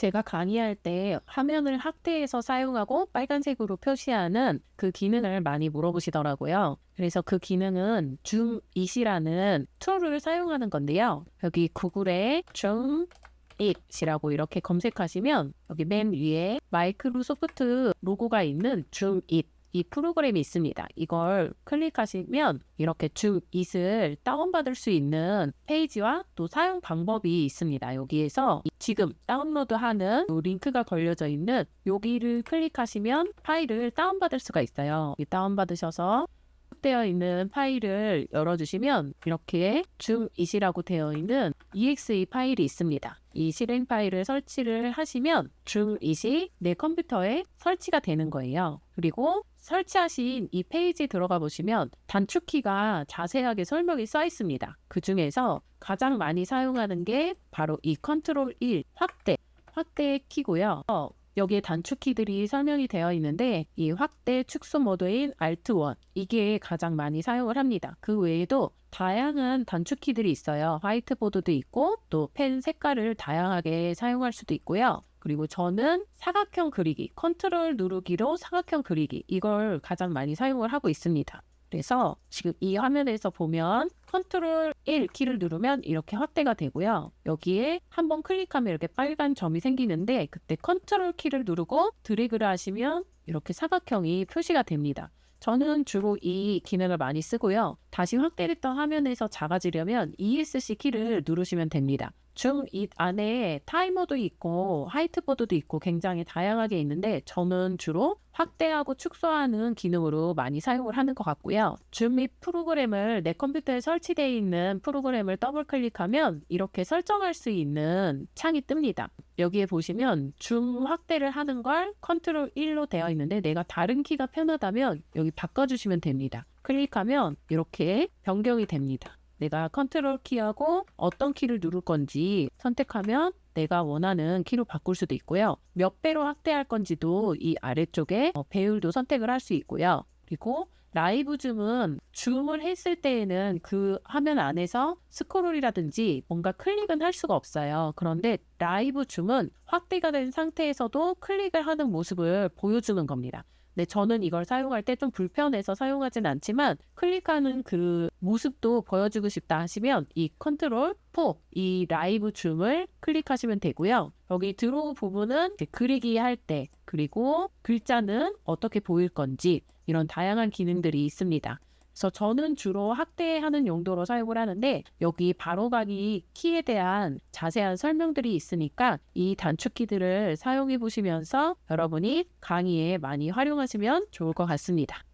제가 강의할 때 화면을 확대해서 사용하고 빨간색으로 표시하는 그 기능을 많이 물어보시더라고요. 그래서 그 기능은 줌 it이라는 툴을 사용하는 건데요. 여기 구글에 줌 it이라고 이렇게 검색하시면 여기 맨 위에 마이크로소프트 로고가 있는 줌 it 이 프로그램이 있습니다. 이걸 클릭하시면 이렇게 줌 it을 다운받을 수 있는 페이지와 또 사용 방법이 있습니다. 여기에서 지금 다운로드하는 요 링크가 걸려져 있는 여기를 클릭하시면 파일을 다운받을 수가 있어요. 이 다운받으셔서 되어 있는 파일을 열어주시면 이렇게 줌 it이라고 되어 있는 exe 파일이 있습니다. 이 실행 파일을 설치를 하시면 줌 it이 내 컴퓨터에 설치가 되는 거예요. 그리고 설치하신 이 페이지 들어가 보시면 단축키가 자세하게 설명이 써 있습니다. 그 중에서 가장 많이 사용하는 게 바로 이 컨트롤 1 확대, 확대 키고요. 어, 여기에 단축키들이 설명이 되어 있는데 이 확대 축소 모드인 Alt1 이게 가장 많이 사용을 합니다. 그 외에도 다양한 단축키들이 있어요. 화이트보드도 있고 또 펜 색깔을 다양하게 사용할 수도 있고요. 그리고 저는 사각형 그리기, 컨트롤 누르기로 사각형 그리기 이걸 가장 많이 사용을 하고 있습니다. 그래서 지금 이 화면에서 보면 컨트롤 1 키를 누르면 이렇게 확대가 되고요. 여기에 한번 클릭하면 이렇게 빨간 점이 생기는데 그때 컨트롤 키를 누르고 드래그를 하시면 이렇게 사각형이 표시가 됩니다. 저는 주로 이 기능을 많이 쓰고요. 다시 확대했던 화면에서 작아지려면 ESC 키를 누르시면 됩니다. 줌 이 안에 타이머도 있고 화이트보드도 있고 굉장히 다양하게 있는데 저는 주로 확대하고 축소하는 기능으로 많이 사용을 하는 것 같고요. 줌및 프로그램을 내 컴퓨터에 설치되어 있는 프로그램을 더블 클릭하면 이렇게 설정할 수 있는 창이 뜹니다. 여기에 보시면 줌 확대를 하는 걸 컨트롤 1로 되어 있는데 내가 다른 키가 편하다면 여기 바꿔주시면 됩니다. 클릭하면 이렇게 변경이 됩니다. 내가 컨트롤 키하고 어떤 키를 누를 건지 선택하면 내가 원하는 키로 바꿀 수도 있고요. 몇 배로 확대할 건지도 이 아래쪽에 어, 배율도 선택을 할 수 있고요. 그리고 라이브 줌은 줌을 했을 때에는 그 화면 안에서 스크롤이라든지 뭔가 클릭은 할 수가 없어요. 그런데 라이브 줌은 확대가 된 상태에서도 클릭을 하는 모습을 보여주는 겁니다. 네, 저는 이걸 사용할 때 좀 불편해서 사용하진 않지만 클릭하는 그 모습도 보여주고 싶다 하시면 이 컨트롤 4, 이 라이브 줌을 클릭하시면 되고요. 여기 드로우 부분은 그리기 할 때, 그리고 글자는 어떻게 보일 건지 이런 다양한 기능들이 있습니다. 그래서 저는 주로 확대하는 용도로 사용을 하는데 여기 바로가기 키에 대한 자세한 설명들이 있으니까 이 단축키들을 사용해 보시면서 여러분이 강의에 많이 활용하시면 좋을 것 같습니다.